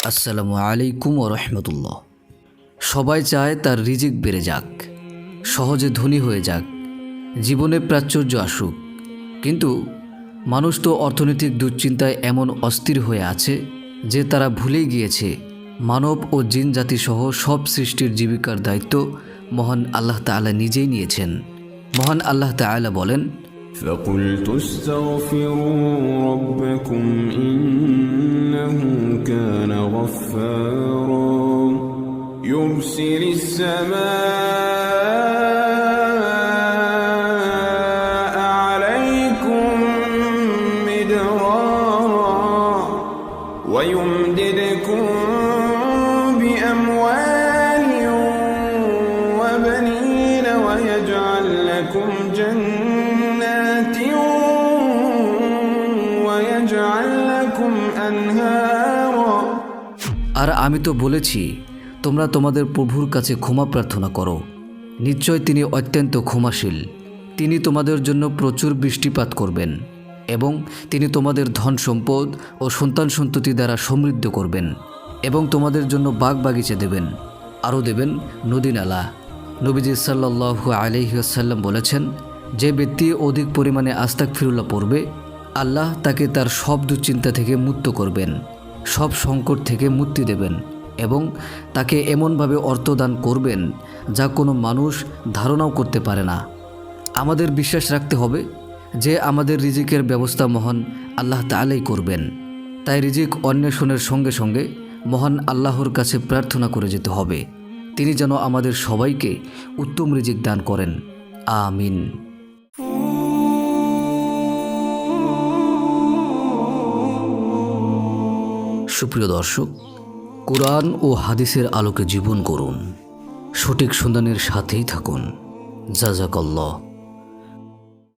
আসসালামু আলাইকুম ও রহমতুল্লাহ সবাই চায় তার রিজিক বেড়ে যাক সহজে ধনী হয়ে যাক জীবনে প্রাচুর্য আসুক কিন্তু মানুষ তো অর্থনৈতিক দুশ্চিন্তায় এমন অস্থির হয়ে আছে যে তারা ভুলেই গিয়েছে মানব ও জিন জাতি সহ সব সৃষ্টির জীবিকার দায়িত্ব মহান আল্লাহ তাআলা নিজেই নিয়েছেন মহান আল্লাহ তাআলা বলেন فقلت استغفروا ربكم إنه كان غفارا يرسل السماء عليكم مدرارا ويمددكم بأموال وبنين ويجعل لكم جنات ويجعل لكم أنهارا আর আমি তো বলেছি, তোমরা তোমাদের প্রভুর কাছে ক্ষমা প্রার্থনা করো। নিশ্চয় তিনি অত্যন্ত ক্ষমাশীল। তিনি তোমাদের জন্য প্রচুর বৃষ্টিপাত করবেন এবং তিনি তোমাদের ধন সম্পদ ও সন্তান সন্ততি দ্বারা সমৃদ্ধ করবেন এবং তোমাদের জন্য বাগ বাগিচা দেবেন। আরও দেবেন নদী নালা। নবীজি সাল্লাহ আলহিহাসাল্লাম বলেছেন, যে ব্যক্তি অধিক পরিমাণে আস্তাক ফিরুল্লাহ পড়বে, আল্লাহ তাকে তার সব দুশ্চিন্তা থেকে মুক্ত করবেন। সব সংকট থেকে মুক্তি দেবেন এবং তাকে এমনভাবে অর্থদান করবেন যা কোনো মানুষ ধারণাও করতে পারে না। আমাদের বিশ্বাস রাখতে হবে যে আমাদের রিজিকের ব্যবস্থা মহান আল্লাহ তালাই করবেন। তাই রিজিক অন্বেষণের সঙ্গে সঙ্গে মহান আল্লাহর কাছে প্রার্থনা করে যেতে হবে। তিনি যেন আমাদের সবাইকে উত্তম রিজিক দান করেন। আমিন। সুপ্রিয় দর্শক কোরআন ও হাদিসের আলোকে জীবন করুন। সঠিক সন্ধানের সাথেই থাকুন। জাজাকাল্লাহ